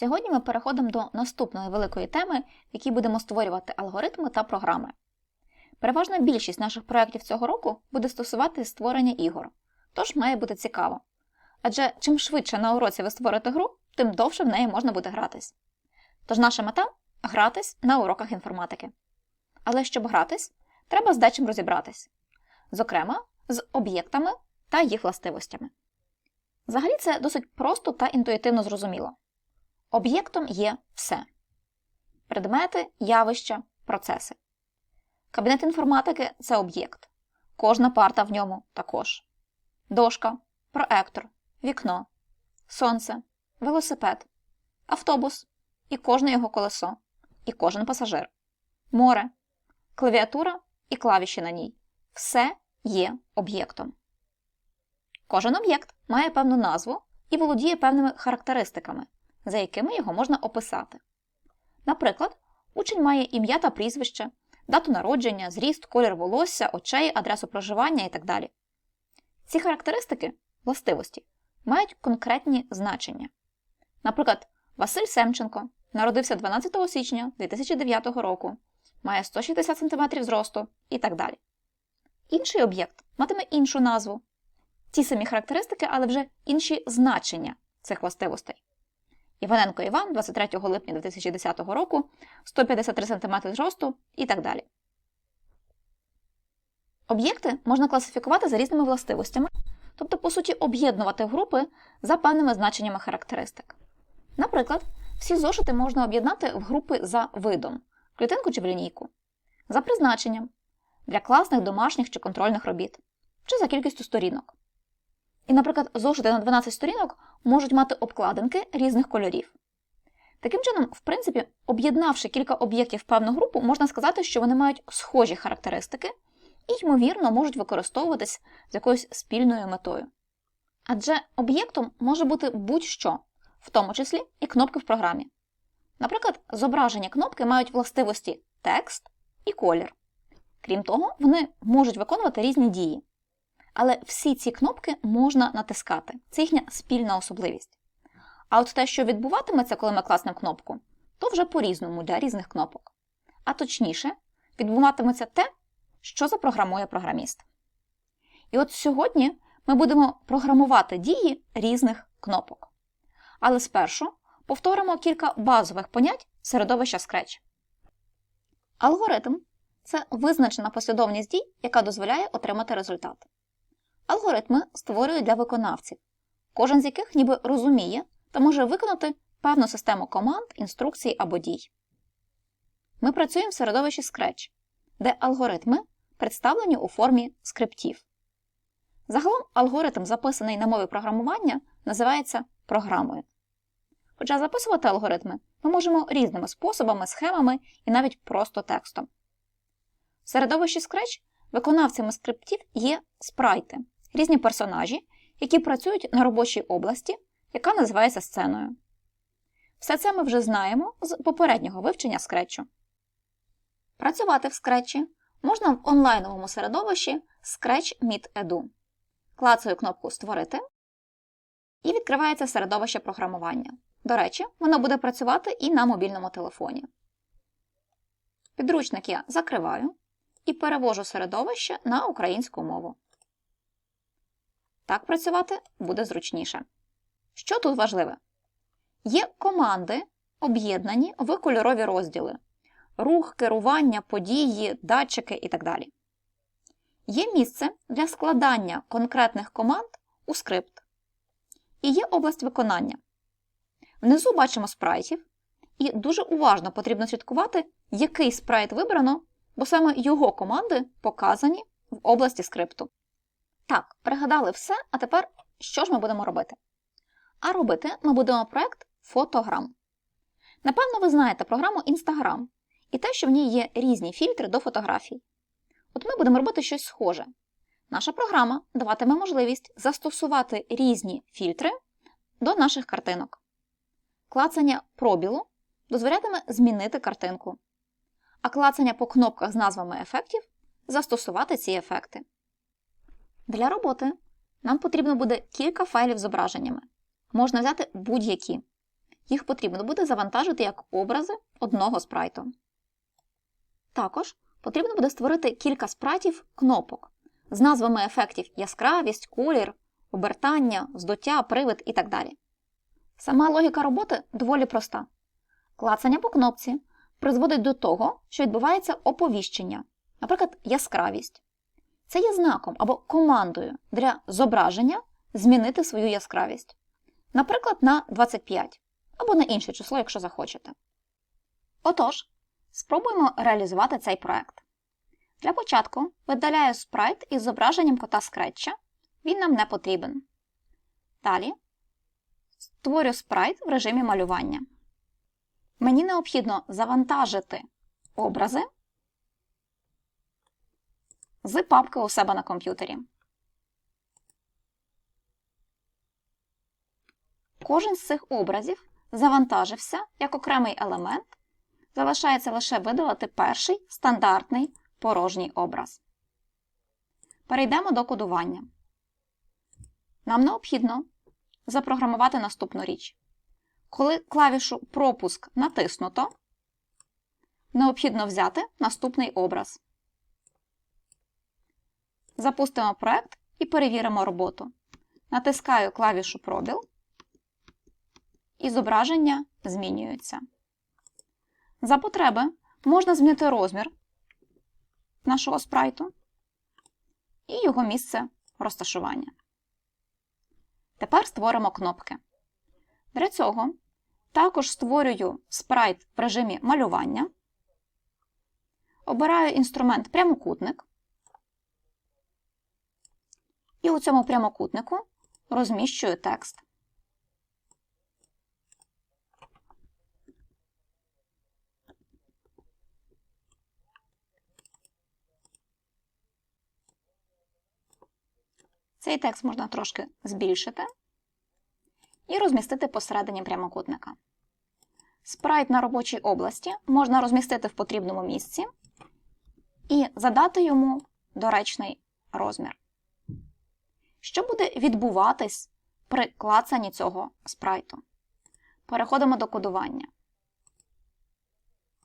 Сьогодні ми переходимо до наступної великої теми, в якій будемо створювати алгоритми та програми. Переважна більшість наших проєктів цього року буде стосувати створення ігор, тож має бути цікаво. Адже чим швидше на уроці ви створите гру, тим довше в неї можна буде гратись. Тож наша мета гратись на уроках інформатики. Але щоб гратись, треба з дечим розібратись, зокрема, з об'єктами та їх властивостями. Взагалі це досить просто та інтуїтивно зрозуміло. Об'єктом є все: предмети, явища, процеси. Кабінет інформатики це об'єкт. Кожна парта в ньому також. Дошка, проектор, вікно, сонце, велосипед, автобус і кожне його колесо, і кожен пасажир, море, клавіатура і клавіші на ній. Все є об'єктом. Кожен об'єкт має певну назву і володіє певними характеристиками, за якими його можна описати. Наприклад, учень має ім'я та прізвище, дату народження, зріст, колір волосся, очей, адресу проживання і так далі. Ці характеристики, властивості, мають конкретні значення. Наприклад, Василь Семченко народився 12 січня 2009 року, має 160 см зросту і так далі. Інший об'єкт матиме іншу назву, ті самі характеристики, але вже інші значення цих властивостей. Іваненко Іван 23 липня 2010 року, 153 см зросту і так далі. Об'єкти можна класифікувати за різними властивостями, тобто, по суті, об'єднувати групи за певними значеннями характеристик. Наприклад, всі зошити можна об'єднати в групи за видом, клітинку чи в лінійку, за призначенням для класних, домашніх чи контрольних робіт, чи за кількістю сторінок. І, наприклад, зошити на 12 сторінок можуть мати обкладинки різних кольорів. Таким чином, в принципі, об'єднавши кілька об'єктів в певну групу, можна сказати, що вони мають схожі характеристики і, ймовірно, можуть використовуватись з якоюсь спільною метою. Адже об'єктом може бути будь-що, в тому числі і кнопки в програмі. Наприклад, зображення кнопки мають властивості текст і колір. Крім того, вони можуть виконувати різні дії. Але всі ці кнопки можна натискати. Це їхня спільна особливість. А от те, що відбуватиметься, коли ми класнемо кнопку, то вже по-різному для різних кнопок. А точніше, відбуватиметься те, що запрограмує програміст. І от сьогодні ми будемо програмувати дії різних кнопок. Але спершу повторимо кілька базових понять середовища Scratch. Алгоритм це визначена послідовність дій, яка дозволяє отримати результат. Алгоритми створюють для виконавців, кожен з яких ніби розуміє та може виконати певну систему команд, інструкцій або дій. Ми працюємо в середовищі Scratch, де алгоритми представлені у формі скриптів. Загалом алгоритм, записаний на мові програмування, називається програмою. Хоча записувати алгоритми ми можемо різними способами, схемами і навіть просто текстом. В середовищі Scratch виконавцями скриптів є спрайти, різні персонажі, які працюють на робочій області, яка називається сценою. Все це ми вже знаємо з попереднього вивчення скретчу. Працювати в скретчі можна в онлайновому середовищі Scratch Meet Edu. Клацаю кнопку Створити і відкривається середовище програмування. До речі, воно буде працювати і на мобільному телефоні. Підручник я закриваю і перевожу середовище на українську мову. Так працювати буде зручніше. Що тут важливе? Є команди, об'єднані в кольорові розділи: рух, керування, події, датчики і так далі. Є місце для складання конкретних команд у скрипт. І є область виконання. Внизу бачимо спрайтів, і дуже уважно потрібно слідкувати, який спрайт вибрано, бо саме його команди показані в області скрипту. Так, пригадали все, а тепер що ж ми будемо робити? А робити ми будемо проект фотограм. Напевно, ви знаєте програму Instagram і те, що в ній є різні фільтри до фотографій. От ми будемо робити щось схоже. Наша програма даватиме можливість застосувати різні фільтри до наших картинок. Клацання пробілу дозволятиме змінити картинку, а клацання по кнопках з назвами ефектів застосувати ці ефекти. Для роботи нам потрібно буде кілька файлів з зображеннями. Можна взяти будь-які. їх потрібно буде завантажити як образи одного спрайту. Також потрібно буде створити кілька спрайтів кнопок з назвами ефектів яскравість, колір, обертання, здуття, привид і так далі. Сама логіка роботи доволі проста. Клацання по кнопці призводить до того, що відбувається оповіщення, наприклад, яскравість. Це є знаком або командою для зображення змінити свою яскравість. Наприклад, на 25 або на інше число, якщо захочете. Отож, спробуємо реалізувати цей проект. Для початку видаляю спрайт із зображенням кота скретча. Він нам не потрібен. Далі створю спрайт в режимі малювання. Мені необхідно завантажити образи з папки у себе на комп'ютері. Кожен з цих образів завантажився як окремий елемент. Залишається лише видалити перший стандартний порожній образ. Перейдемо до кодування. Нам необхідно запрограмувати наступну річ. Коли клавішу Пропуск натиснуто, необхідно взяти наступний образ. Запустимо проект і перевіримо роботу. Натискаю клавішу Пробіл, і зображення змінюються. За потреби можна змінити розмір нашого спрайту і його місце розташування. Тепер створимо кнопки. Для цього також створюю спрайт в режимі малювання, обираю інструмент прямокутник, і у цьому прямокутнику розміщую текст. Цей текст можна трошки збільшити і розмістити посередині прямокутника. Спрайт на робочій області можна розмістити в потрібному місці і задати йому доречний розмір. Що буде відбуватись при клацанні цього спрайту? Переходимо до кодування.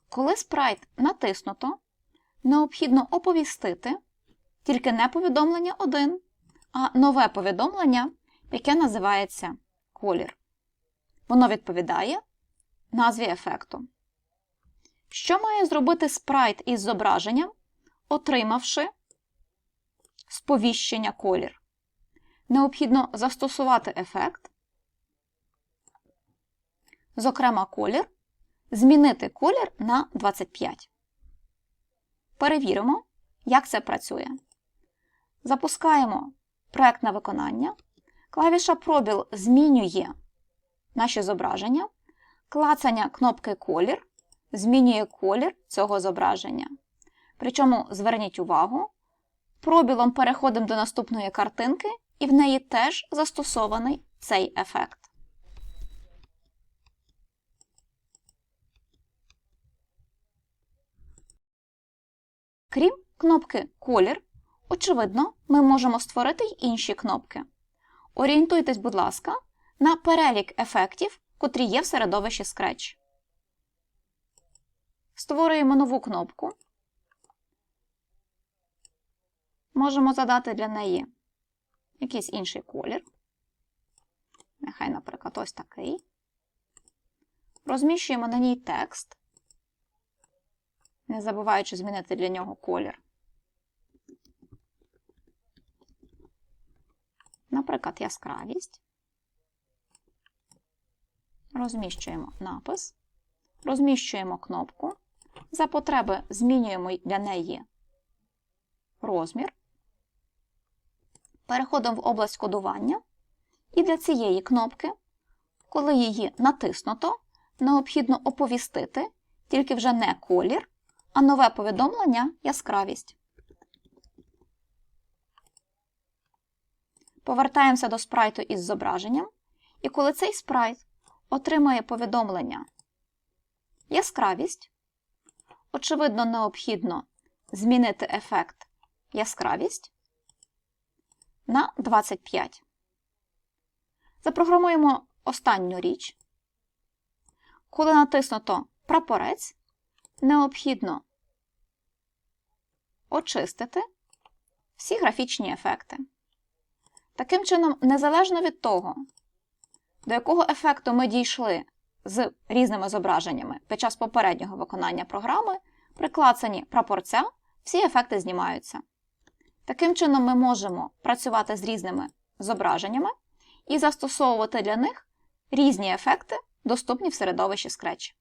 Коли спрайт натиснуто, необхідно оповістити тільки не повідомлення 1, а нове повідомлення, яке називається колір. Воно відповідає назві ефекту. Що має зробити спрайт із зображенням, отримавши сповіщення колір? Необхідно застосувати ефект, зокрема колір, змінити колір на 25. Перевіримо, як це працює. Запускаємо проект на виконання. Клавіша пробіл змінює наші зображення. Клацання кнопки Колір змінює колір цього зображення. Причому зверніть увагу, пробілом переходимо до наступної картинки, і в неї теж застосований цей ефект. Крім кнопки Колір, очевидно, ми можемо створити й інші кнопки. Орієнтуйтесь, будь ласка, на перелік ефектів, котрі є в середовищі Scratch. Створюємо нову кнопку. Можемо задати для неї якийсь інший колір. Нехай, наприклад, ось такий. Розміщуємо на ній текст, не забуваючи змінити для нього колір. Наприклад, яскравість. Розміщуємо напис, розміщуємо кнопку. За потреби змінюємо для неї розмір. Переходимо в область кодування. І для цієї кнопки, коли її натиснуто, необхідно оповістити тільки вже не колір, а нове повідомлення яскравість. Повертаємося до спрайту із зображенням, і коли цей спрайт отримає повідомлення яскравість, очевидно, необхідно змінити ефект яскравість на 25. Запрограмуємо останню річ. Коли натиснуто прапорець, необхідно очистити всі графічні ефекти. Таким чином, незалежно від того, до якого ефекту ми дійшли з різними зображеннями під час попереднього виконання програми, при клацанні прапорця всі ефекти знімаються. Таким чином, ми можемо працювати з різними зображеннями і застосовувати для них різні ефекти, доступні в середовищі Scratch.